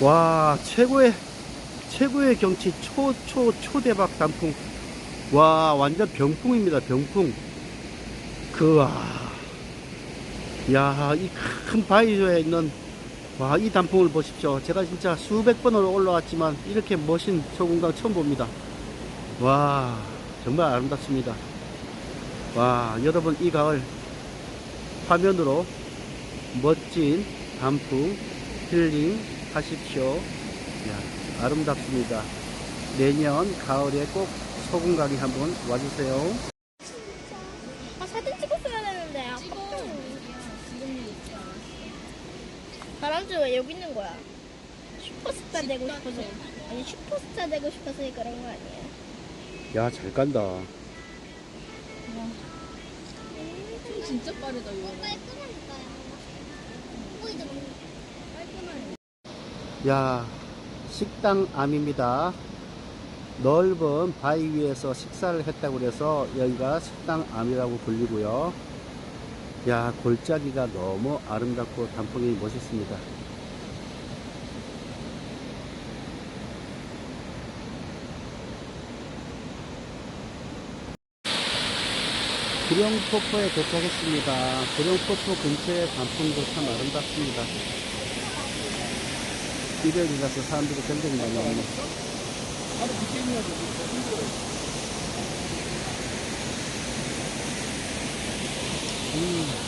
와, 최고의, 최고의 경치, 초, 초, 초대박 단풍. 와, 완전 병풍입니다, 병풍. 그, 와. 야, 이 큰 바위에 있는, 와, 이 단풍을 보십시오. 제가 진짜 수백 번을 올라왔지만, 이렇게 멋진 소금강 처음 봅니다. 와, 정말 아름답습니다. 와, 여러분, 이 가을, 화면으로 멋진 단풍 힐링 하십시오. 야, 아름답습니다. 내년 가을에 꼭 소금강에 한번 와주세요. 아 사진 찍었어야 되는데 아깝다. 바람쥐 왜 여기 있는 거야? 슈퍼스타 되고 싶어서 아니 슈퍼스타 되고 싶어서 그런 거 아니에요? 야, 잘 간다. 진짜 빠르다 이거. 야, 식당암입니다. 넓은 바위 위에서 식사를 했다고 그래서 여기가 식당암이라고 불리고요. 야, 골짜기가 너무 아름답고 단풍이 멋있습니다. 구룡포포에 도착했습니다. 구룡포포 근처의 단풍도 참 아름답습니다. 일요일이라서 사람들이 굉장히 많이 오네. 음.